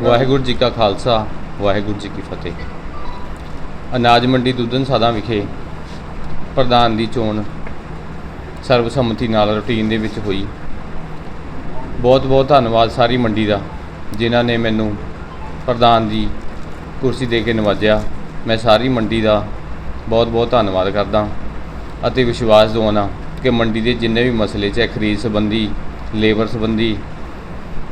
ਵਾਹਿਗੁਰੂ ਜੀ ਕਾ ਖਾਲਸਾ, ਵਾਹਿਗੁਰੂ ਜੀ ਕੀ ਫਤਿਹ। ਅਨਾਜ ਮੰਡੀ ਦੁੱਧਨ ਸਾਦਾ ਵਿਖੇ ਪ੍ਰਧਾਨ ਦੀ ਚੋਣ ਸਰਬਸੰਮਤੀ ਨਾਲ ਰੁਟੀਨ ਦੇ ਵਿੱਚ ਹੋਈ। ਬਹੁਤ ਬਹੁਤ ਧੰਨਵਾਦ ਸਾਰੀ ਮੰਡੀ ਦਾ, ਜਿਨ੍ਹਾਂ ਨੇ ਮੈਨੂੰ ਪ੍ਰਧਾਨ ਦੀ ਕੁਰਸੀ ਦੇ ਕੇ ਨਵਾਜਿਆ। ਮੈਂ ਸਾਰੀ ਮੰਡੀ ਦਾ ਬਹੁਤ ਬਹੁਤ ਧੰਨਵਾਦ ਕਰਦਾ ਅਤੇ ਵਿਸ਼ਵਾਸ ਦਿਵਾਉਣਾ ਕਿ ਮੰਡੀ ਦੇ ਜਿੰਨੇ ਵੀ ਮਸਲੇ ਚਾਹੇ ਖਰੀਦ ਸੰਬੰਧੀ, ਲੇਬਰ ਸੰਬੰਧੀ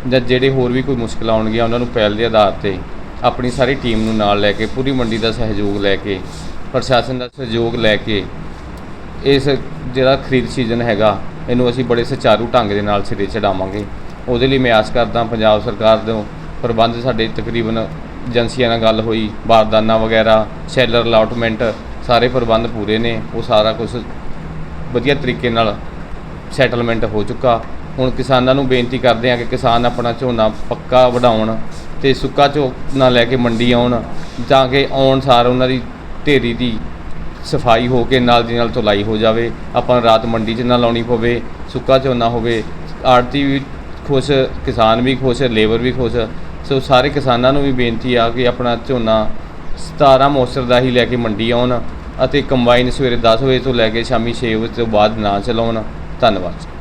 ਜਾਂ ਜਿਹੜੇ ਹੋਰ ਵੀ ਕੋਈ ਮੁਸ਼ਕਲਾਂ ਆਉਣਗੀਆਂ, ਉਹਨਾਂ ਨੂੰ ਪਹਿਲ ਦੇ ਆਧਾਰ ਤੇ ਆਪਣੀ ਸਾਰੀ ਟੀਮ ਨੂੰ ਨਾਲ ਲੈ ਕੇ, ਪੂਰੀ ਮੰਡੀ ਦਾ ਸਹਿਯੋਗ ਲੈ ਕੇ, ਪ੍ਰਸ਼ਾਸਨ ਦਾ ਸਹਿਯੋਗ ਲੈ ਕੇ ਇਸ ਜਿਹੜਾ ਖਰੀਦ ਸੀਜ਼ਨ ਹੈਗਾ, ਇਹਨੂੰ ਅਸੀਂ ਬੜੇ ਸੁਚਾਰੂ ਢੰਗ ਦੇ ਨਾਲ ਸਿਰੇ ਚੜਾਵਾਂਗੇ। ਉਹਦੇ ਲਈ ਮੈਂ ਆਸ ਕਰਦਾ ਪੰਜਾਬ ਸਰਕਾਰ ਤੋਂ ਪ੍ਰਬੰਧ ਸਾਡੇ ਤਕਰੀਬਨ ਏਜੰਸੀਆਂ ਨਾਲ ਗੱਲ ਹੋਈ, ਬਾਰਦਾਨਾ ਵਗੈਰਾ, ਸ਼ੈਲਰ ਅਲਾਟਮੈਂਟ, ਸਾਰੇ ਪ੍ਰਬੰਧ ਪੂਰੇ ਨੇ, ਉਹ ਸਾਰਾ ਕੁਝ ਵਧੀਆ ਤਰੀਕੇ ਨਾਲ ਸੈਟਲਮੈਂਟ ਹੋ ਚੁੱਕਾ। ਹੁਣ ਕਿਸਾਨਾਂ ਨੂੰ ਬੇਨਤੀ ਕਰਦੇ ਆ ਕਿ ਕਿਸਾਨ ਆਪਣਾ ਝੋਨਾ ਪੱਕਾ ਵਢਾਉਣ ਤੇ ਸੁੱਕਾ ਝੋਨਾ ਲੈ ਕੇ ਮੰਡੀ ਆਉਣ ਤਾਂ ਕਿ ਆਉਣ ਸਾਰ ਉਹਨਾਂ ਦੀ ਢੇਰੀ ਦੀ ਸਫ਼ਾਈ ਹੋ ਕੇ ਨਾਲ ਦੀ ਨਾਲ ਧੁਲਾਈ ਹੋ ਜਾਵੇ, ਆਪਾਂ ਨੂੰ ਰਾਤ ਮੰਡੀ 'ਚ ਨਾ ਲਾਉਣੀ ਪਵੇ, ਸੁੱਕਾ ਝੋਨਾ ਹੋਵੇ ਆੜਤੀ ਵੀ ਖੁਸ਼, ਕਿਸਾਨ ਵੀ ਖੁਸ਼, ਲੇਬਰ ਵੀ ਖੁਸ਼। ਸੋ ਸਾਰੇ ਕਿਸਾਨਾਂ ਨੂੰ ਵੀ ਬੇਨਤੀ ਆ ਕਿ ਆਪਣਾ ਝੋਨਾ 17 ਮੌਸਰ ਦਾ ਹੀ ਲੈ ਕੇ ਮੰਡੀ ਆਉਣ ਅਤੇ ਕੰਬਾਈਨ ਸਵੇਰੇ 10 ਵਜੇ ਤੋਂ ਲੈ ਕੇ ਸ਼ਾਮੀ 6 ਵਜੇ ਤੋਂ ਬਾਅਦ ਨਾ ਚਲਾਉਣ। ਧੰਨਵਾਦ।